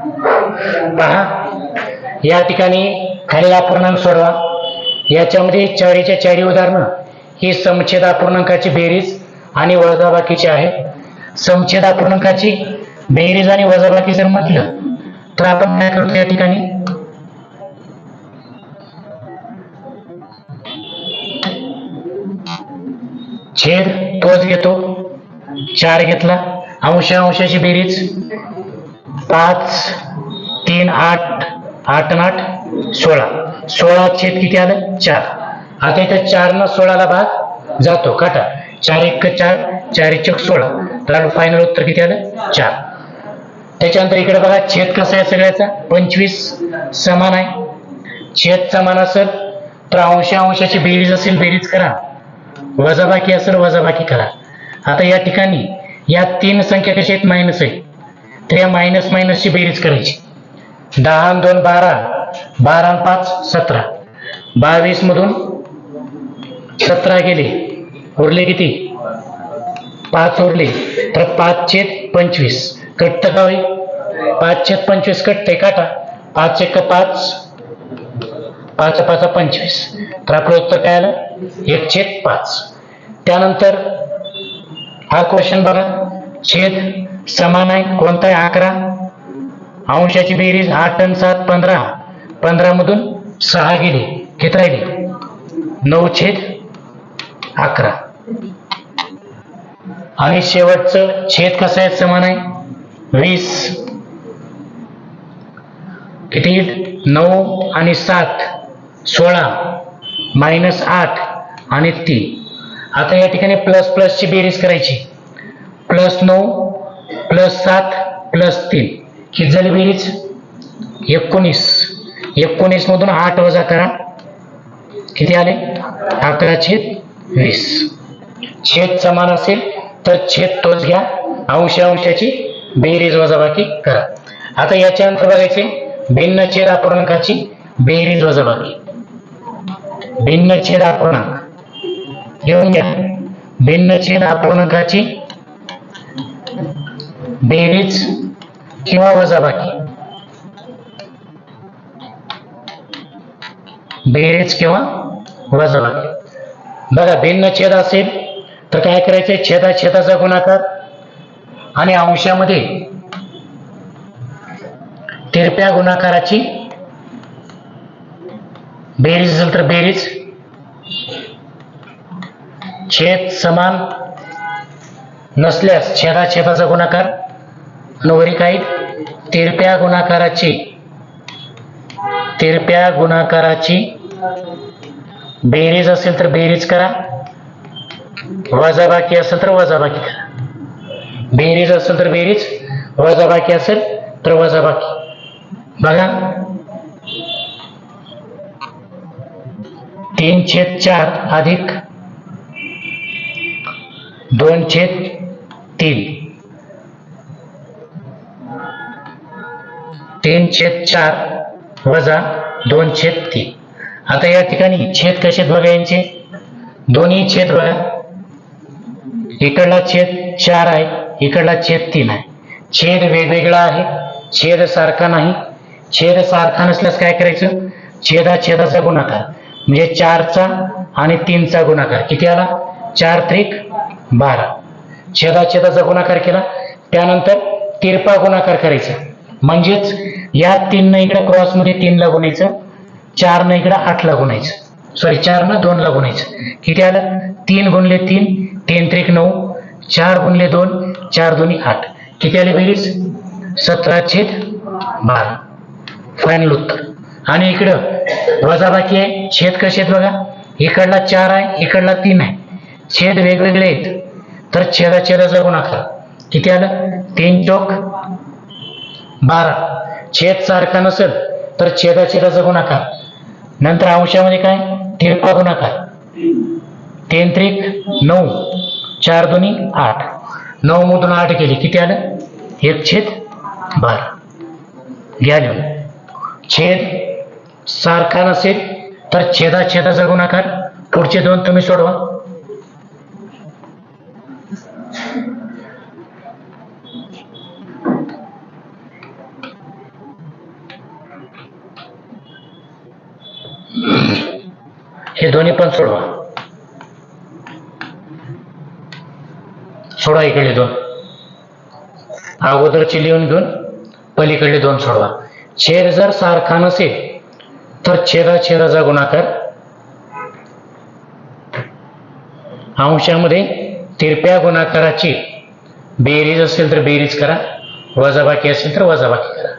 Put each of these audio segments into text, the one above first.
पहा या ठिकाणी खालील अपूर्णांक सोडवा. याच्यामध्ये चारीच्या चारी उदाहरणं. ही समछेद अपूर्णांकाची बेरीज आणि वजाबाकीची आहे. समछेद अपूर्णांकाची बेरीज आणि वजाबाकी जर म्हटलं तर आपण काय करतो या ठिकाणी? छेद तोच घेतो. चार घेतला. अंश अंशाची बेरीज. पाच तीन आठ आठ न आठ सोळा. सोळा छेद किती आलं? चार. आता इथं चार न सोळाला भाग जातो. काटा. चार एक चार चार एक सोळा. तर फायनल उत्तर किती आलं? चार. त्याच्यानंतर इकडे बघा छेद कसा आहे सगळ्याचा? पंचवीस समान आहे. छेद समान असेल तर अंश अंशाची बेरीज असेल बेरीज करा. वजाबाकी असेल वजाबाकी करा. आता या ठिकाणी या तीन संख्या कशा आहेत? मायनस आहे तर या मायनस मायनसची बेरीज करायची. दहा दोन बारा बारा पाच सतरा. बावीस मधून सतरा गेले. उरले किती? पाच उरले. तर पाच पंचवीस. कटत का होईल पाच छेद पंचवीस कटते काटा पाच एक पाच पाच पाच पंचवीस. तर आपलं उत्तर काय आलं? एक छेद पाच. त्यानंतर हा क्वेश्चन बघा. छेद समान आहे? कोणता आहे अकरा. अंशाची बेरीज आठ टन सात पंधरा. पंधरा मधून सहा गेले. किती राहिले? नऊ छेद अकरा. आणि शेवटचं छेद कसं आहे? समान आहे? वीस. किती नऊ आणि सात. सोळा. मायनस आठ आणि तीन. आता या ठिकाणी प्लस प्लसची बेरीज करायची. प्लस नऊ प्लस सात प्लस तीन. ही झाली बेरीज? एकोणीस. एकोणीस मधून आठ वजा करा. किती आले? अकरा छेद वीस. छेद समान असेल तर छेद तोच घ्या. अंश अंशाची बेरीज वजाबाकी करा. आता याच्यानंतर बघायचे. भिन्न छेद अपूर्णांकाची बेरीज वजाबाकी. भिन्न छेद अपूर्णांक. घेऊन घ्या. भिन्न छेद अपूर्णांकाची बेरीज किंवा वजाबाकी. बेरीज किंवा वजाबाकी. बघा भिन्न छेद असेल तर काय करायचे छेदा छेदाचा गुणाकार आणि अंशामध्ये तिरप्या गुणाकाराची बेरीज असेल तर बेरीज. छेद समान नसल्यास छेदा छेदाचा गुणाकार नवरी काही तिरप्या गुणाकाराची. तिरप्या गुणाकाराची. बेरीज असेल तर बेरीज करा. वजाबाकी असेल तर वजाबाकी करा. बेरीज असेल तर बेरीज वजाबाकी असेल तर वजाबाकी. बघा. तीन छेद चार अधिक दोन छेद तीन. तीन छेद चार वजा दोन छेद तीन. आता या ठिकाणी छेद कसे बघा यांचे? दोन्ही छेद बघा. इकडला छेद चार आहे इकडला छेद तीन आहे. छेद वेगवेगळा आहे छेद सारखा नाही. छेद सारखा नसल्यास काय करायचं? छेदा छेदाचा गुणाकार. म्हणजे चारचा आणि तीनचा गुणाकार. किती आला? चार त्रिक बारा. छेदा छेदाचा गुणाकार केला. त्यानंतर तिरपा गुणाकार करायचा. म्हणजेच या तीन न इकडे क्रॉसमध्ये तीनला गुणायचं चार न इकडे आठला गुणायचं. सॉरी चार न दोनला गुणायचं. किती आलं? तीन गुणले तीन तीन त्रिक नऊ चार गुणले दोन चार दोन्ही आठ. किती आले बेरीज सतरा छेद बारा. फायनल उत्तर. आणि इकडं वजाबाकी आहे. छेद कसे आहेत बघा? इकडला चार आहे इकडला तीन आहे. छेद वेगवेगळे आहेत. तर छेदा छेदाचा गुणाकार. किती आलं? तीन चौक बारा. छेद सारखा नसेल तर छेदा छेदाचा गुणाकार. नंतर अंशामध्ये काय? तिरपा गुणाकार. तीन त्रिक नऊ. चार दोन्ही आठ. नऊ मधून आठ गेली किती आलं? एक छेद बारा. घ्या लिहून छेद सारखा नसेल तर छेदा छेदाचा गुणाकार. पुढचे दोन तुम्ही सोडवा. हे दोन्ही पण सोडवा. सोडा इकडले दोन. अगोदरचे लिहून घेऊन पलीकडले दोन सोडवा. छेद जर सारखा नसेल तर छेदा छेदाचा गुणाकार अंशामध्ये तिरप्या गुणाकाराची बेरीज असेल तर बेरीज करा वजाबाकी असेल तर वजाबाकी करा.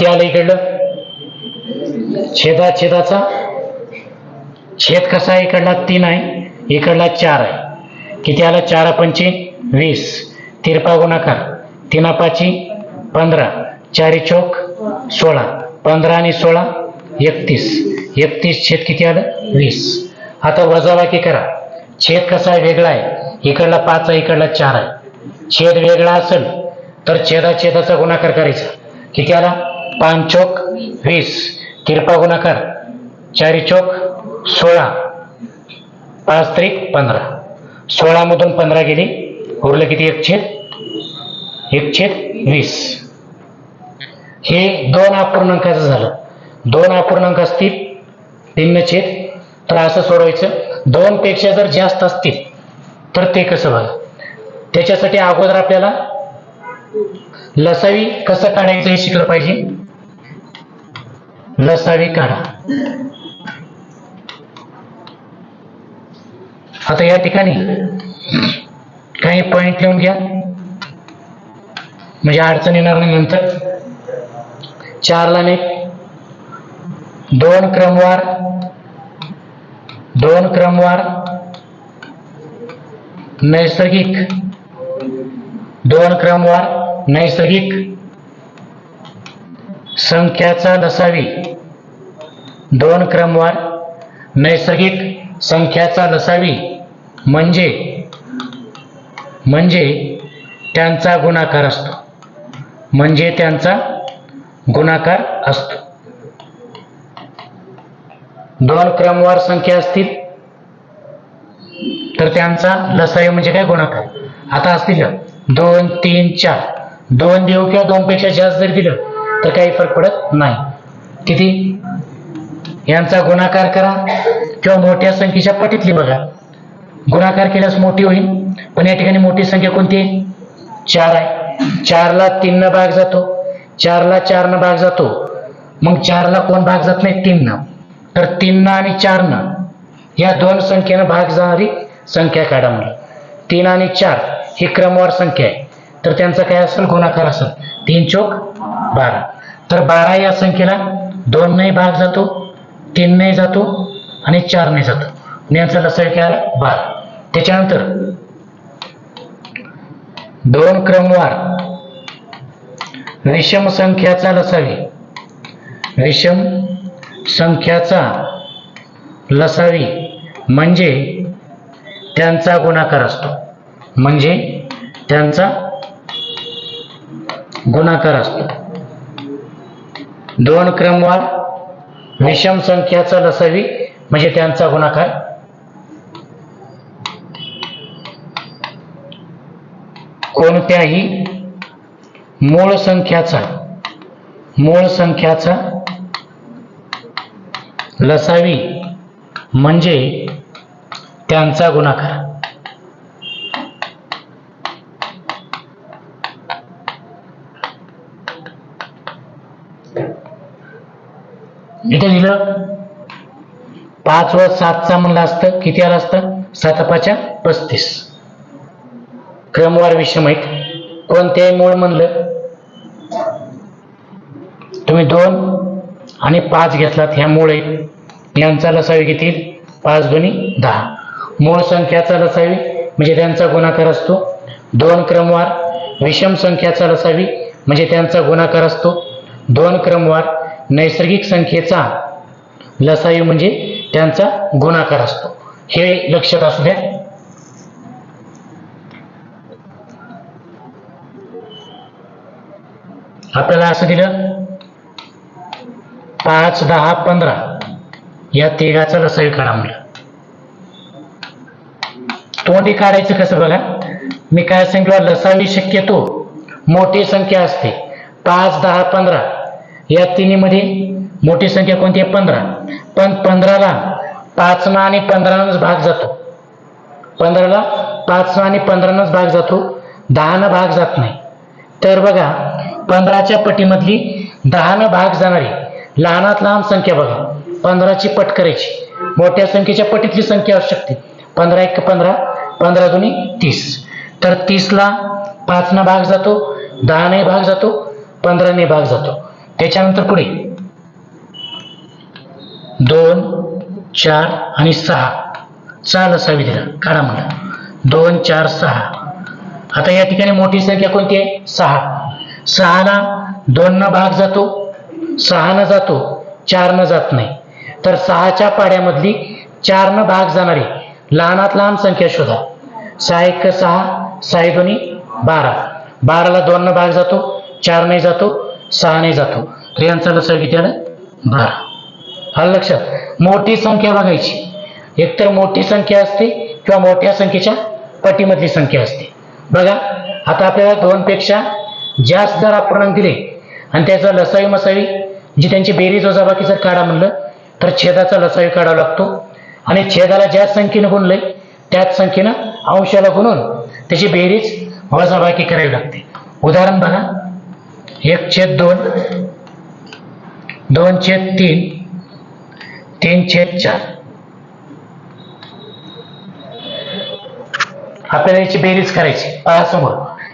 किती आलं इकडलं? छेदा छेदाचा? छेद कसा आहे? इकडला तीन आहे इकडला चार आहे. किती आलं? चार पंची वीस. तिरपा गुणाकार तिनापाची पंधरा. चारी चौक सोळा. पंधरा आणि सोळा एकतीस. एकतीस छेद किती आलं? वीस. आता वजाबाकी करा. छेद कसा आहे? वेगळा आहे. इकडला पाच आहे इकडला चार आहे. छेद वेगळा असेल तर छेदा छेदाचा गुणाकार करायचा. किती आला? पाच चौक वीस. तिरपा गुणाकार चारी चौक सोळा. पाच त्रिक पंधरा. सोळामधून पंधरा गेली. उरलं किती? एक छेद. एक छेद वीस. हे दोन अपूर्णांकाचं झालं. दोन अपूर्णांक असतील भिन्न छेद. तर असं सोडवायचं. दोनपेक्षा जर जास्त असतील तर ते कसं बघा? त्याच्यासाठी अगोदर आपल्याला लसावी कसं काढायचं हे शिकलं पाहिजे. लसाडी काढा. आता या ठिकाणी काही पॉइंट लिहून घ्या. म्हणजे अडचण येणार नाही नंतर. चारला नाही दोन क्रमवार. दोन क्रमवार. नैसर्गिक. दोन क्रमवार. नैसर्गिक. संख्याचा लसावी दोन क्रमवार. नैसर्गिक संख्याचा लसावी म्हणजे म्हणजे त्यांचा गुणाकार असतो. म्हणजे त्यांचा गुणाकार असतो. दोन क्रमवार संख्या असतील तर त्यांचा लसावी म्हणजे काय? गुणाकार. आता असतील. दोन तीन चार. दोन देऊ किंवा दोन पेक्षा जास्त जरी दिलं तर काही फरक पडत नाही. किती? यांचा गुणाकार करा किंवा मोठ्या संख्येच्या पटीतली बघा. गुणाकार केल्यास मोठी होईल पण या ठिकाणी मोठी संख्या कोणती आहे? चार आहे. चारला तीननं भाग जातो. चारला चारनं भाग जातो. मग चारला कोण भाग जात नाही? तीननं. तर तीननं आणि चारनं या दोन संख्येनं भाग जाणारी संख्या काढा म्हणून तीन आणि चार ही क्रमवार संख्या आहे. तर त्यांचा काय असेल गुणाकार असेल तीन चौक बारा. तर बारा या संख्येला दोन नाही भाग जातो तीन नाही जातो आणि चार नाही जातो. आणि यांचा लसावी काय बारा. त्याच्यानंतर दोन क्रमवार. विषम संख्याचा लसावी. विषम संख्याचा लसावी म्हणजे त्यांचा गुणाकार असतो. म्हणजे त्यांचा गुणाकार असतो. दोन क्रमवार विषम संख्याचा लसावी म्हणजे त्यांचा गुणाकार. कोणत्याही मूळ संख्याचा मूळ संख्याचा लसावी म्हणजे त्यांचा गुणाकार. इथे दिलं पाच व सातचा म्हणलं असतं किती आलं असतं? सात पाच्या पस्तीस. क्रमवार विषम आहेत कोणत्याही मूळ म्हणलं तुम्ही दोन आणि पाच घेतलात ह्या मूळ आहेत यांचा लसावी किती? पाच दोन्ही दहा. मूळ संख्याचा लसावी म्हणजे त्यांचा गुणाकार असतो. दोन क्रमवार विषम संख्याचा लसावी म्हणजे त्यांचा गुणाकार असतो. दोन क्रमवार नैसर्गिक संख्येचा लसायू म्हणजे त्यांचा गुणाकार असतो. हे लक्षात असू द्या. आपल्याला असं दिलं पाच दहा पंधरा या तिघाचा लसायू काढा म्हणलं. तोंडी काढायचं कसं बघा? मी काय सांगितलं? लसावी शक्यतो मोठी संख्या असते. पाच दहा पंधरा. या तिन्हीमध्ये मोठी संख्या कोणती आहे? पंधरा. पण पंधराला पाचनं आणि पंधरानंच भाग जातो. पंधराला पाचनं आणि पंधरानंच भाग जातो. दहानं भाग जात नाही. तर बघा पंधराच्या पटीमधली दहानं भाग जाणारी लहानात लहान संख्या बघा. पंधराची पट करायची. मोठ्या संख्येच्या पटीतली संख्या असू शकते. पंधरा एक पंधरा. पंधरा दोन्ही तीस. तर तीसला पाचनं भाग जातो. दहाने भाग जातो. पंधराने भाग जातो. त्याच्यानंतर पुढे. दोन चार आणि सहा. चाल असावी दिला काढा म्हणा. दोन चार सहा. आता या ठिकाणी मोठी संख्या कोणती आहे? सहा. सहाला दोननं भाग जातो. सहानं जातो. चारनं जात नाही. तर सहाच्या पाड्यामधली चारनं भाग जाणारी लहानात लहान संख्या शोधा. सहा एक सहा सहा दोन्ही बारा. बाराला दोननं भाग जातो. चार नाही जातो. सहाने जातो. तर यांचा लसा किती बारा. हा लक्षात? मोठी संख्या बघायची. एकतर मोठी संख्या असते किंवा मोठ्या संख्येच्या पटीमधली संख्या असते. बघा आता आपल्याला दोनपेक्षा जास्त जर अपूर्णांक दिले आणि त्याचा लसावी मसावी जी त्यांची बेरीज वजाबाकी जर काढा म्हणलं तर छेदाचा लसावी काढावा लागतो. आणि छेदाला ज्या संख्येनं गुणलंय त्याच संख्येनं अंशाला गुणून त्याची बेरीज वजाबाकी करावी लागते. उदाहरण बघा. एक छेद दोन. दोन छेद तीन. तीन छेद चार. आपल्याला याची बेरीज करायची. पहा समोर.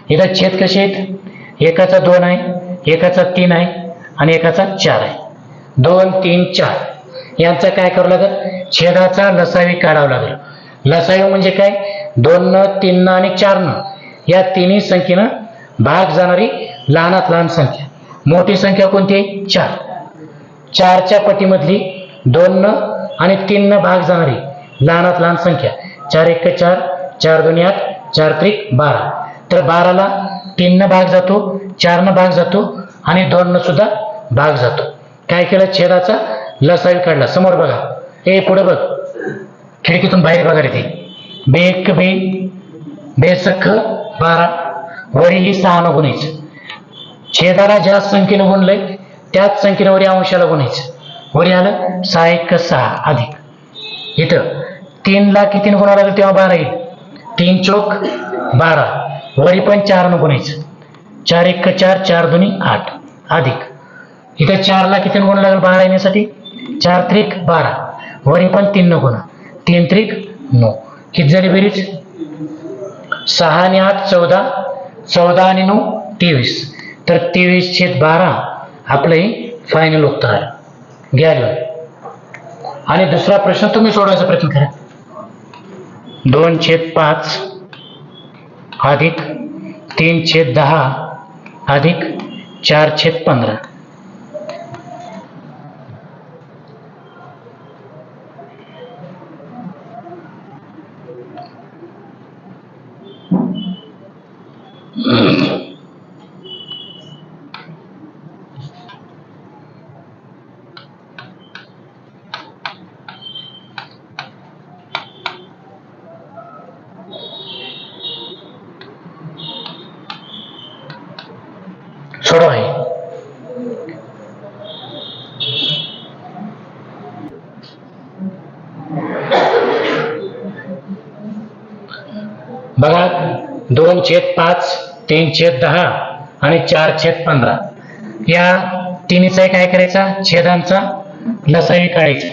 इथं छेद कसे आहेत? एकाचा दोन आहे एकाचा तीन आहे आणि एकाचा चार आहे. दोन तीन चार. यांचं काय करावं लागेल? छेदाचा लसावी काढावा लागेल. लसावी म्हणजे काय? दोन न तीन न आणि चार न. या तिन्ही संख्येनं भाग जाणारी लहानात लहान संख्या. मोठी संख्या कोणती आहे? चार. चारच्या पटीमधली दोननं आणि तीन भाग जाणारी लहानात लहान संख्या. चार एक चार चार दोन्ही आठ चार त्रिक बारा. तर बाराला तीननं भाग जातो चारनं भाग जातो आणि दोननं सुद्धा भाग जातो. काय केलं? छेदाचा लसावी काढला. समोर बघा. ए पुढे बघ. खिडकीतून बाहेर बघा रे ते. बे एक बे बेसख बारा. वरी ही सहानं गुणायचं छेदाला ज्या संख्येनं गुणलंय त्याच संख्येनं वरी अंशाला गुणायचं वरी आलं सहा एक सहा अधिक. इथं तीनला किती गुणावं लागेल तेव्हा बारा येईल. तीन चोक बारा. वरी पण चारनं गुणायचं चार एक चार चार दोन्ही आठ. अधिक. इथं चारला किती गुण लागेल बारा येण्यासाठी? चार त्रिक बारा. वरी पण तीन न गुणा. तीन त्रिक नऊ. किती झाली बेरीज? सहा आणि आठ चौदा. चौदा आणि नऊ तेवीस. तर तेवीस छेद बारा आपलं हे फायनल उत्तर. आहे घ्या आणि दुसरा प्रश्न तुम्ही सोडवायचा प्रयत्न करा. दोन छेद पाच अधिक तीन छेद दहा अधिक चार छेद पंधरा. सोडवा आहे बघा दोन छेद पाच तीन छेद दहा आणि चार छेद पंधरा. या तिन्हीचा काय करायचा? छेदांचा लसाई काढायचा.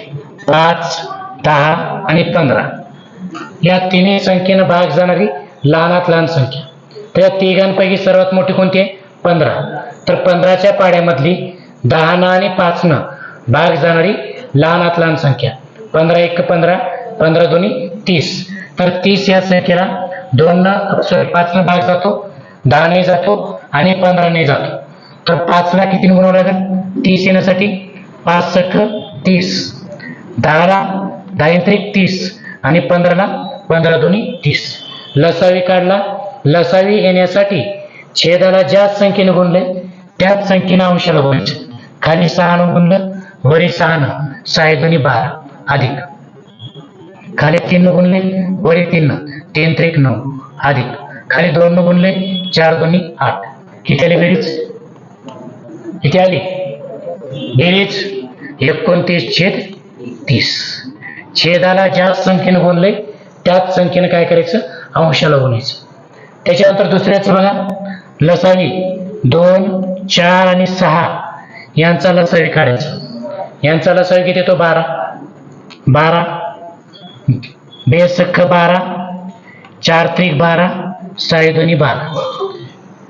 पाच दहा आणि पंधरा. या तिन्ही संख्येनं भाग जाणारी लहानात लहान संख्या. तर या तिघांपैकी सर्वात मोठी कोणती आहे? पंधरा. तर पंधराच्या पाड्यामधली दहानं आणि पाचनं भाग जाणारी लहानात लहान संख्या. पंधरा एक पंधरा. पंधरा दोन्ही तीस. तर तीस या संख्येला दोननं सॉरी पाचनं भाग जातो. दहाने जातो आणि पंधराने जातो. तर पाचला किती गुणावं लागेल? तीस येण्यासाठी पाच सख तीस. दहाला दहा त्रिक तीस. आणि पंधराला पंधरा दोन्ही तीस. लसावी काढला. लसावी येण्यासाठी छेदाला ज्या संख्येने गुणले त्याच संख्येने अंशाला गुणायचं खाली सहानं गुणलं वरी सहानं सहा दोन्ही बारा अधिक. खाली तीन गुणले वरी तीन तीन त्रिक नऊ अधिक. खाली दोन गुणले चार दोन्ही आठ. किती आली बेरीज? किती आली? बेरीज? एकोणतीस छेद तीस. छेदाला ज्या संख्येने गुणले त्याच संख्येनं काय करायचं? अंशाला गुणायचं. त्याच्यानंतर दुसऱ्याचं बघा. लसावी दोन चार आणि सहा. यांचा लसावी काढायचा. यांचा लसावी किती येतो? बारा. बारा. बेसख्ख बारा. चार त्रिक बारा. साडे दोन्ही बारा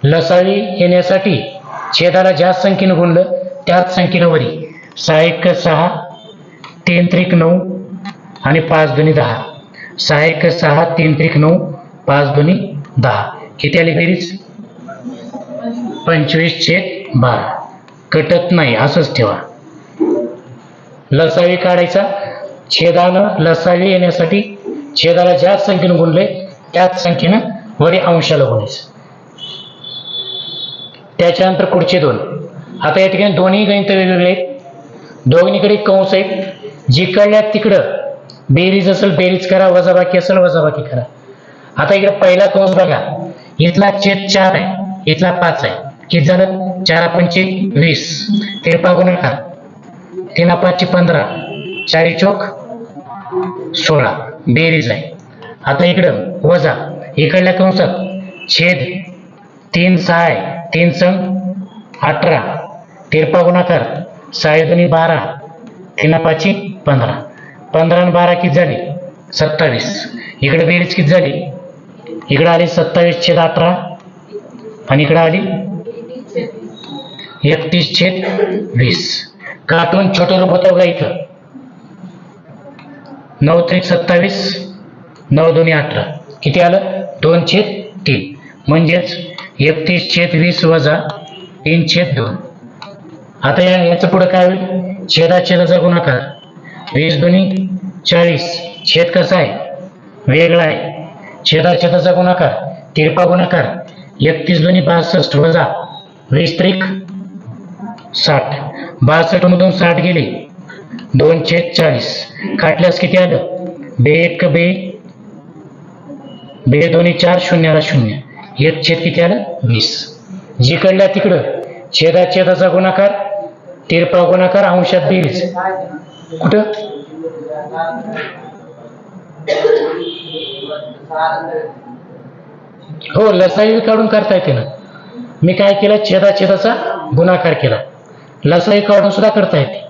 लसावी येण्यासाठी छेदाला ज्या संख्येनं गुणलं त्याच संख्येनं वरी. सहा एक सहा. तीन त्रिक नऊ. आणि पाच दोन्ही दहा. सहा एक सहा. तीन त्रिक नऊ. पाच दोन्ही दहा. किती आली बेरीज? पंचवीस छेद बारा. कटत नाही असंच ठेवा. लसावी काढायचा. छेदानं लसावी येण्यासाठी छेदाला ज्या संख्येनं गुणले त्याच संख्येनं वरी अंशाला गुणायचं. त्याच्यानंतर पुढचे दोन. आता या ठिकाणी दोन्ही गणित वेगवेगळे आहेत. दोन्हीकडे कंस आहेत. जिकडल्या तिकडं. बेरीज असेल बेरीज करा. वजाबाकी असेल वजाबाकी करा. आता इकडे पहिला कंस बघा. इथला छेद चार आहे. इथला पाच आहे. किती झालं? चार पंचे वीस. तिरपा गुणा तीन पाचशे पंधरा. चारी चौक सोळा. बेरीज आहे. आता इकडं वजा. इकडल्या कंसात छेद तीन सहा तीन संग अठरा. तिरपा गुणाकार सहा दोन्ही बारा. तीन पाचशे पंधरा. पंधरा आणि बारा किती झाली? सत्तावीस. इकडे बेरीज किती झाली? इकडं आली सत्तावीस छेद अठरा. आणि इकडं आली एकतीस छेद वीस. कातून छोटं रूप होतं बघा इथं. नऊ त्रिक सत्तावीस नऊ दोन्ही अठरा. किती आलं? दोन छेद तीन. म्हणजेच एकतीस छेद वीस वजा तीन छेद दोन. आता या याचं पुढं काय होईल? छेदा छेदाचा गुणाकार. वीस दोन्ही चाळीस. छेद कसा आहे? वेगळा आहे. छेदा छेदाचा गुणाकार. तिरपा गुणाकार. एकतीस दोन्ही बासष्ट वजा वीस त्रिक साठ. बासष्ट मधून साठ गेले. दोन चाळीस. काटल्यास किती आलं? बे एक बे. बे दोन्ही चार शून्याला शून्य. एक छेद किती आलं? वीस. जिकडल्या तिकडं. छेदा छेदाचा गुणाकार तिरपा गुणाकार अंशात बेरीज. कुठं? हो लसाई काढून करता येते ना. मी काय केलं? छेदा छेदाचा गुणाकार केला. लसाई काढून सुद्धा करता येते.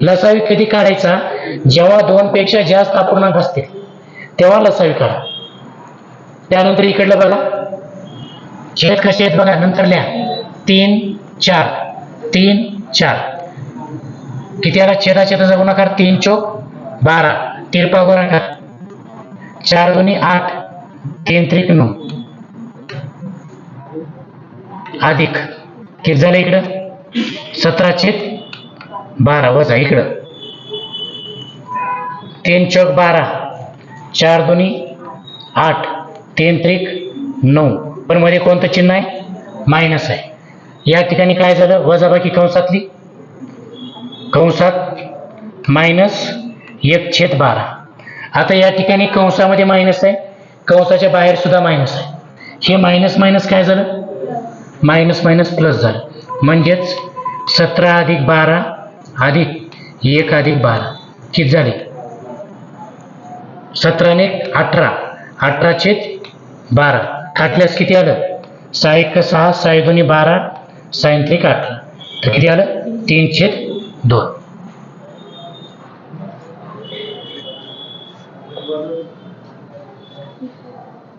लसावी कधी काढायचा? जेव्हा दोन पेक्षा जास्त अपूर्णांक असतील तेव्हा लसावी काढा. त्यानंतर इकडलं बघा. छेद कसे आहेत बघा नंतर लिहा. तीन चार. तीन चार. किती आला? छेदा छेदाचा गुणाकार तीन चौक बारा. तिरपा गुणाकार चार दोन्ही आठ. तीन त्रिक नऊ अधिक किती झालं इकडं? सतरा छेद बारा. वजा इकडं. तीन चौक बारा. चार दोन्ही. आठ. तीन त्रिक नऊ. पण मध्ये कोणतं चिन्ह आहे? मायनस आहे. या ठिकाणी काय झालं? वजाबाकी कंसातली. कंसात मायनस एक छेद बारा. आता या ठिकाणी कंसामध्ये मायनस आहे. कंसाच्या बाहेर सुद्धा मायनस आहे. हे मायनस मायनस काय झालं? मायनस मायनस प्लस झालं. म्हणजेच सतरा अधिक बारा अधिक एक अधिक बारा. किती झाले? सतराने अठरा. अठरा छेद बारा. काटल्यास किती आलं? सहा एक सहा सहा दोन्ही बारा सायंत्रिक अठरा. तर किती आलं? तीन छेद दोन.